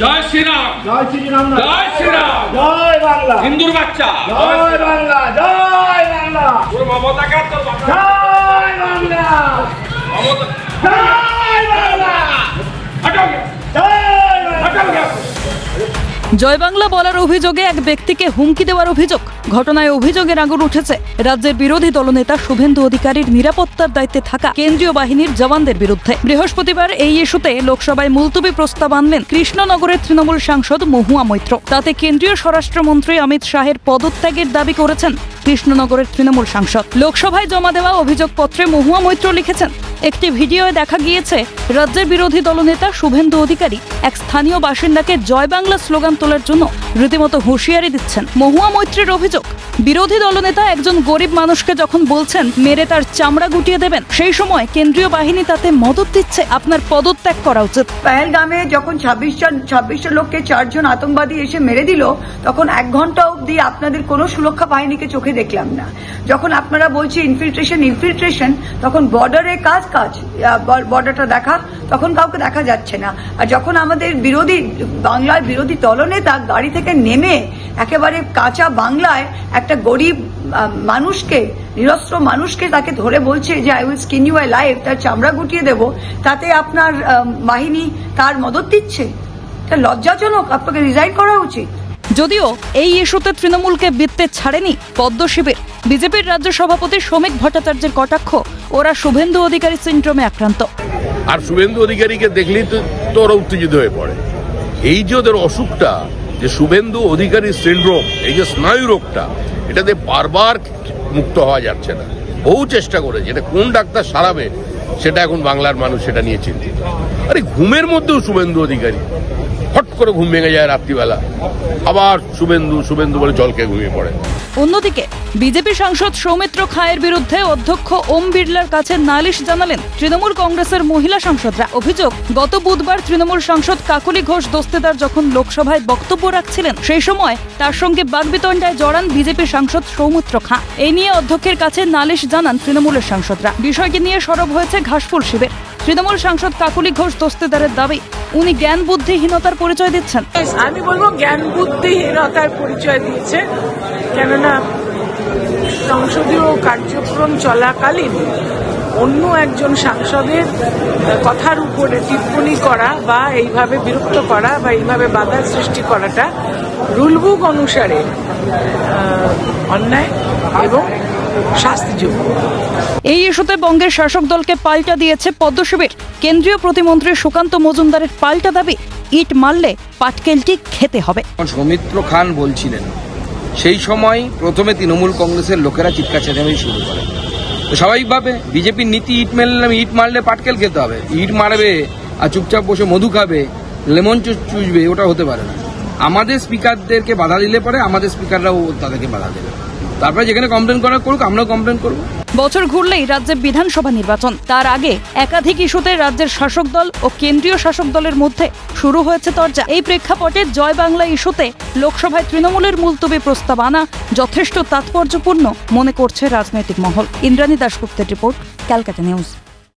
জয় শ্রীরাম। জয় শ্রীরাম। জয় শ্রীরাম। জয় বাংলা। হিন্দুর বাচ্চা। জয় বাংলা জয় বাংলা। তোর মমতা কার তোর জয় বাংলা। মমতা জয় বাংলা বলার অভিযোগে এক ব্যক্তিকে হুমকি দেওয়ার অভিযোগ। ঘটনায় অভিযোগের আগুন উঠেছে। রাজ্যের বিরোধী দলনেতা শুভেন্দু অধিকারীর নিরাপত্তার দায়িত্বে থাকা কেন্দ্রীয় বাহিনীর জওয়ানদের বিরুদ্ধে। বৃহস্পতিবার এই ইস্যুতে লোকসভায় মুলতবি প্রস্তাব আনলেন কৃষ্ণনগরের তৃণমূল সাংসদ মহুয়া মৈত্র। তাতে কেন্দ্রীয় স্বরাষ্ট্রমন্ত্রী অমিত শাহের পদত্যাগের দাবি করেছেন কৃষ্ণনগরের তৃণমূল সাংসদ। লোকসভায় জমা দেওয়া অভিযোগপত্রে মহুয়া মৈত্র লিখেছেন একটি ভিডিওয়ে দেখা গিয়েছে, রাজ্যের বিরোধী দলনেতা শুভেন্দু অধিকারী এক স্থানীয় বাসিন্দাকে জয় বাংলা স্লোগান তোলার জন্য রীতিমতো হুঁশিয়ারি দিচ্ছেন। মহুয়া মৈত্রীর অভিযোগ, বিরোধী দলনেতা একজন গরিব মানুষকে যখন বলছেন, মেরে তার চামড়া গুটিয়ে দেবেন, সেই সময় কেন্দ্রীয় বাহিনী তাতে মদত দিচ্ছে, আপনার পদত্যাগ করা উচিত। পহেলগামে যখন ছাব্বিশ জন ছাব্বিশটা লোককে চারজন আতঙ্কবাদী এসে মেরে দিল, তখন এক ঘণ্টা অবধি আপনাদের কোনো সুরক্ষা বাহিনীকে চোখে দেখলাম না। যখন আপনারা বলছে ইনফিল্ট্রেশন ইনফিল্ট্রেশন তখন বর্ডারে কাজ কাজ বর্ডারটা দেখা, তখন কাউকে দেখা যাচ্ছে না। আর যখন আমাদের বিরোধী বাংলার বিরোধী দলনেতা গাড়ি থেকে নেমে একেবারে কাঁচা বাংলায় একটা গরিব মানুষকে, নিরস্ত্র মানুষকে তাকে ধরে বলছে যে I will skin you I life তার চামড়া গুটিয়ে দেব, তাতে আপনার বাহিনী তার মদত দিচ্ছে। এটা লজ্জাজনক, আপনাকে রিজাইন করা উচিত। যদিও এই ইস্যুতে তৃণমূলকে বৃত্তে ছাড়েনি পদ্ম শিবির বিজেপির রাজ্য সভাপতি শ্রমিক ভট্টাচার্যের কটাক্ষ। ওরা শুভেন্দু অধিকারী সিন্ড্রোমে আক্রান্ত। আর শুভেন্দু অধিকারীকে দেখলেই তো ওরা উত্তেজিত হয়ে পড়ে। এই যে ওদের অসুখটা, যে শুভেন্দু অধিকারী সিন্ড্রোম, এই যে স্নায়ু রোগটা, এটাতে বারবার মুক্ত হওয়া যাচ্ছে না। বহু চেষ্টা করেছে, এটা কোন ডাক্তার সারাবে, সেটা এখন বাংলার মানুষ সেটা নিয়ে চিন্তিত। আরে ঘুমের মধ্যেও শুভেন্দু অধিকারী। হট করে ঘুম ভেঙে যায় রাত্রিবেলা। আবার শুভেন্দু শুভেন্দু বলে জলকে ঘুমিয়ে পড়ে। অন্যদিকে, বিজেপি সাংসদ সৌমিত্র খায়ের বিরুদ্ধে অধ্যক্ষ ওম বিড়লার কাছে নালিশ জানালেন তৃণমূল কংগ্রেসের মহিলা সাংসদরা। অভিযোগ, গত বুধবার তৃণমূল সাংসদ কাকলি ঘোষ দস্তেদার যখন লোকসভায় বক্তব্য রাখছিলেন, সেই সময় তার সঙ্গে বাগবিতণ্ডায় জড়ান বিজেপি সাংসদ সৌমিত্র খাঁ। এই নিয়ে অধ্যক্ষের কাছে নালিশ জানান তৃণমূলের সাংসদরা। বিষয়টি নিয়ে সরব হয়েছে ঘাসফুল শিবির। তৃণমূল সাংসদ কাকুলি ঘোষ দস্তেদারের দাবি, উনি জ্ঞান, বুদ্ধিহীনতার পরিচয় দিচ্ছেন। আমি বলব জ্ঞান, বুদ্ধিহীনতার পরিচয় দিয়েছে। কেননা সংসদীয় কার্যক্রম চলাকালীন অন্য একজন সাংসদের কথার উপরে টিপ্পণী করা বা এইভাবে বিরক্ত করা বা এইভাবে বাধা সৃষ্টি করাটা রুলবুক অনুসারে অন্যায় এবং শাস্তিযোগ্য। এই ইস্যুতে বঙ্গের শাসক দলকে পাল্টা দিয়েছে পদ্ম শিবির কেন্দ্রীয় প্রতিমন্ত্রী সুকান্ত মজুমদারের পাল্টা দাবি ইট মারলে পাটকেলটি খেতে হবে। সৌমিত্র খান বলছিলেন সেই সময় প্রথমে তৃণমূল কংগ্রেসের লোকেরা চিৎকার চেঁচামেচি শুরু করে। স্বাভাবিকভাবে বিজেপির নীতি ইট মারলে ইট মারলে পাটকেল খেতে হবে। ইট মারবে আর চুপচাপ বসে মধু খাবে, লেমন চুষবে, ওটা হতে পারে না। আমাদের স্পিকারদেরকে বাধা দিলে পরে আমাদের স্পিকাররাও তাদেরকে বাধা দেবে। তারপরে যেখানে কমপ্লেন করা করুক, আমরাও কমপ্লেন করব। বছর ঘুরলেই রাজ্যে বিধানসভা নির্বাচন। তার আগে একাধিক ইস্যুতে রাজ্যের শাসক দল ও কেন্দ্রীয় শাসক দলের মধ্যে শুরু হয়েছে তর্জা এই প্রেক্ষাপটে জয় বাংলা ইস্যুতে লোকসভায় তৃণমূলের মুলতবি প্রস্তাব আনা যথেষ্ট তাৎপর্যপূর্ণ মনে করছে রাজনৈতিক মহল। ইন্দ্রাণী দাশগুপ্তের রিপোর্ট, ক্যালকাটা নিউজ।